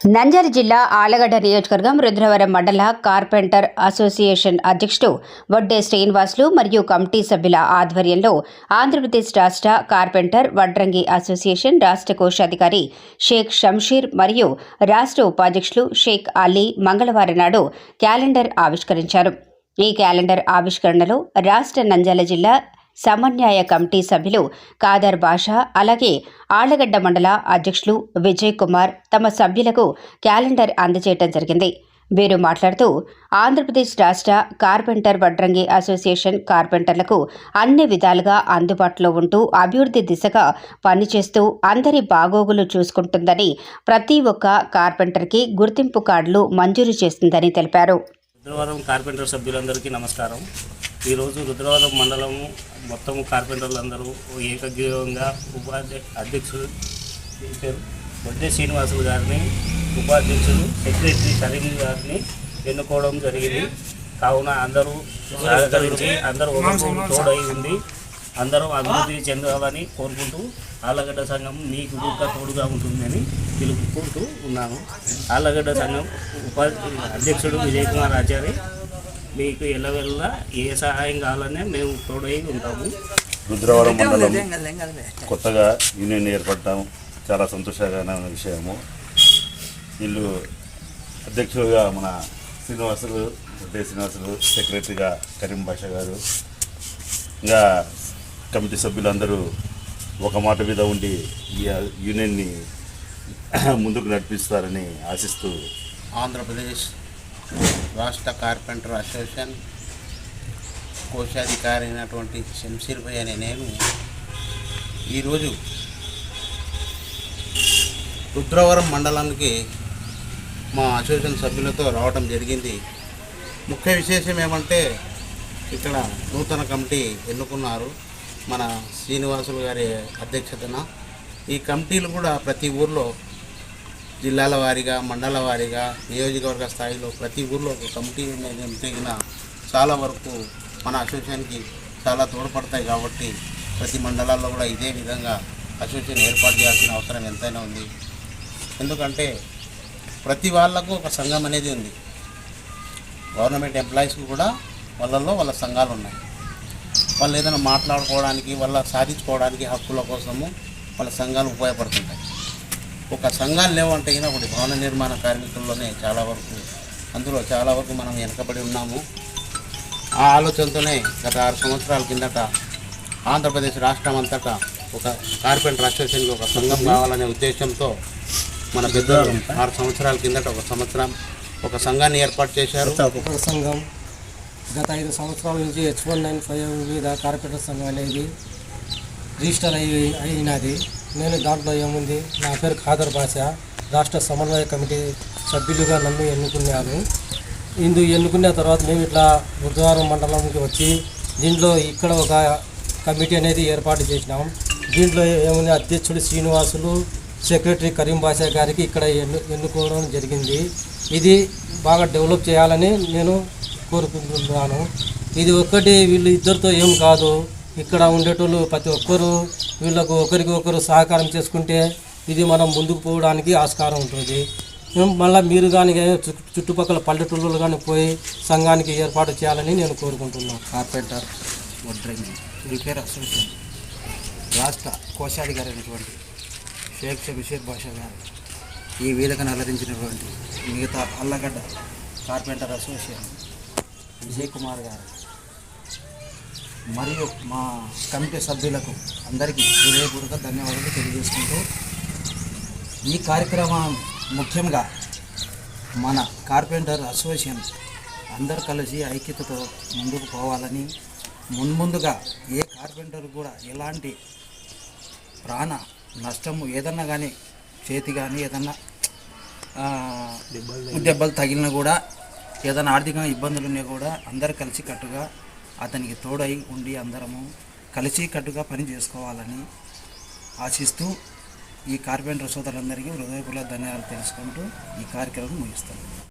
నంద్యాల జిల్లా ఆలగడ్డ నియోజకవర్గం రుద్రవరం మండల కార్పెంటర్ అసోసియేషన్ అధ్యక్షుడు వడ్డే శ్రీనివాసులు మరియు కమిటీ సభ్యుల ఆధ్వర్యంలో ఆంధ్రప్రదేశ్ రాష్ట్ర కార్పెంటర్ వడ్రంగి అసోసియేషన్ రాష్ట్ర కోశాధికారి షేక్ షంషీర్ మరియు రాష్ట్ర ఉపాధ్యక్షులు షేక్ అలీ మంగళవారం నాడు క్యాలెండర్ ఆవిష్కరించారు. ఈ క్యాలెండర్ ఆవిష్కరణలో రాష్ట్ర నంద్యాల జిల్లా సమన్యాయ కమిటీ సభ్యులు కాదర్ బాషా అలాగే ఆళ్ళగడ్డ మండల అధ్యక్షులు విజయ్ కుమార్ తమ సభ్యులకు క్యాలెండర్ అందజేయడం జరిగింది. వీరు మాట్లాడుతూ ఆంధ్రప్రదేశ్ రాష్ట్ర కార్పెంటర్ వడ్రంగి అసోసియేషన్ కార్పెంటర్లకు అన్ని విధాలుగా అందుబాటులో ఉంటూ అభివృద్ధి దిశగా పనిచేస్తూ అందరి బాగోగులు చూసుకుంటుందని ప్రతి ఒక్క కార్పెంటర్కి గుర్తింపు కార్డులు మంజూరు చేస్తుందని తెలిపారు. కార్పెంటర్ సభ్యులందరికీ నమస్కారం. ఈరోజు రుద్రవరం మండలము మొత్తం కార్పెంటర్లందరూ ఏకగ్రీవంగా ఉపాధ్య అధ్యక్షుడు పేరు? వడ్డే శ్రీనివాసులు గారిని ఉపాధ్యక్షుడు సెక్రటరీ సలీం గారిని ఎన్నుకోవడం జరిగింది. కావున అందరూ సహకరించి అందరూ తోడై ఉంది అందరూ అభివృద్ధి చెందాలని కోరుకుంటూ ఆళ్ళగడ్డ సంఘం మీకు కూడా తోడుగా ఉంటుందని తెలుపుకుంటూ ఉన్నాను. ఆళ్ళగడ్డ సంఘం ఉపా అధ్యక్షుడు విజయ్ కుమార్ ఆచారి మీకు ఎల్లవెల్ల ఏ సహాయం కావాలనే మేము తోడై ఉంటాము. రుద్రవరం మండలం కొత్తగా యూనియన్ ఏర్పడటం చాలా సంతోషకరమైన విషయము. వీళ్ళు అధ్యక్షులుగా మన శ్రీనివాసులు ఉదయ శ్రీనివాసులు సెక్రటరీగా కరీం బాషా గారు. ఇంకా కమిటీ సభ్యులందరూ ఒక మాట మీద ఉండి ఈ యూనియన్ని ముందుకు నడిపిస్తారని ఆశిస్తూ ఆంధ్రప్రదేశ్ రాష్ట్ర కార్పెంటర్ అసోసియేషన్ కోశాధికారి అయినటువంటి శంషీర్ అనే నేను ఈరోజు రుద్రవరం మండలానికి మా అసోసియేషన్ సభ్యులతో రావడం జరిగింది. ముఖ్య విశేషం ఏమంటే ఇక్కడ నూతన కమిటీ ఎన్నుకున్నారు మన శ్రీనివాసులు గారి అధ్యక్షతన. ఈ కమిటీలు కూడా ప్రతి ఊర్లో జిల్లాల వారీగా మండల వారీగా నియోజకవర్గ స్థాయిలో ప్రతి ఊర్లో ఒక కమిటీ తగిన చాలా వరకు మన అసోసియేషన్కి చాలా తోడ్పడతాయి కాబట్టి ప్రతి మండలాల్లో కూడా ఇదే విధంగా అసోసియేషన్ ఏర్పాటు చేయాల్సిన అవసరం ఎంతైనా ఉంది. ఎందుకంటే ప్రతి వాళ్ళకు ఒక సంఘం అనేది ఉంది. గవర్నమెంట్ ఎంప్లాయీస్కి కూడా వాళ్ళల్లో వాళ్ళ సంఘాలు ఉన్నాయి. వాళ్ళు ఏదైనా మాట్లాడుకోవడానికి వాళ్ళ సాధించుకోవడానికి హక్కుల కోసము వాళ్ళ సంఘాలు ఉపయోగపడుతుంటాయి. ఒక సంఘాలు లేవంటే అయినా ఒకటి భవన నిర్మాణ కార్మికుల్లోనే చాలా వరకు అందులో చాలా వరకు మనం వెనకబడి ఉన్నాము. ఆ ఆలోచనతోనే గత ఆరు సంవత్సరాల కిందట ఆంధ్రప్రదేశ్ రాష్ట్రం అంతటా ఒక కార్పెంటర్ అసోసియేషన్కి ఒక సంఘం కావాలనే ఉద్దేశంతో మన పెద్దలు ఆరు సంవత్సరాల కిందట ఒక సంవత్సరం ఒక సంఘాన్ని ఏర్పాటు చేశారు. ఒక సంఘం. గత ఐదు సంవత్సరాల నుంచి హెచ్ వన్ నైన్ ఫైవ్ మీద కార్పెంటర్ సంఘం అనేది రిజిస్టర్ అయి అయినది. నేను దాంట్లో ఏముంది? నా పేరు ఖాదర్ భాష రాష్ట్ర సమన్వయ కమిటీ సభ్యులుగా నన్ను ఎన్నుకున్నారు. ఇందు ఎన్నుకున్న తర్వాత మేము ఇట్లా బుధవారం మండలంకి వచ్చి దీంట్లో ఇక్కడ ఒక కమిటీ అనేది ఏర్పాటు చేసినాం. దీంట్లో ఏముంది? అధ్యక్షుడు శ్రీనివాసులు సెక్రటరీ కరీం బాషా గారికి ఇక్కడ ఎన్ను ఎన్నుకోవడం జరిగింది. ఇది బాగా డెవలప్ చేయాలని నేను కోరుకుంటున్నాను. ఇది ఒక్కటి వీళ్ళు ఇద్దరితో ఏం కాదు. ఇక్కడ ఉండేటోళ్ళు ప్రతి ఒక్కరు వీళ్ళకు ఒకరికి ఒకరు సహకారం చేసుకుంటే ఇది మనం ముందుకు పోవడానికి ఆస్కారం ఉంటుంది. మళ్ళీ మీరు కానీ చుట్టుపక్కల పల్లెటూళ్ళు కానీ పోయి సంఘానికి ఏర్పాటు చేయాలని నేను కోరుకుంటున్నాను కార్పెంటర్ వడ్రంగి. రిపేర్ అసోసియేషన్ రాష్ట్ర కోశాధికారి అయినటువంటి షేక్ షబీషేర్ బాషా గారు. ఈ వేదికను అలరించినటువంటి మిగతా అల్లగడ్డ కార్పెంటర్ అసోసియేషన్ విజయ్ కుమార్ గారు. మరియు మా కమిటీ సభ్యులకు అందరికీ హృదయపూర్వక ధన్యవాదాలు తెలియజేసుకుంటూ ఈ కార్యక్రమం ముఖ్యంగా మన కార్పెంటర్ అసోసియేషన్ అందరు కలిసి ఐక్యతతో ముందుకు పోవాలని మున్ముందుగా ఏ కార్పెంటర్ కూడా ఎలాంటి ప్రాణ నష్టము ఏదన్నా కానీ చేతి కానీ ఏదన్నా దెబ్బలు తగిలినా కూడా ఏదైనా ఆర్థికంగా ఇబ్బందులు ఉన్నా కూడా అందరు కలిసి కట్టుగా అతనికి తోడై ఉండి అందరము కలిసి కట్టుగా పని చేసుకోవాలని ఆశిస్తూ ఈ కార్పెంటర్ సోదరులందరికీ హృదయపూర్వక ధన్యవాదాలు తెలుసుకుంటూ ఈ కార్యక్రమం ముగిస్తాను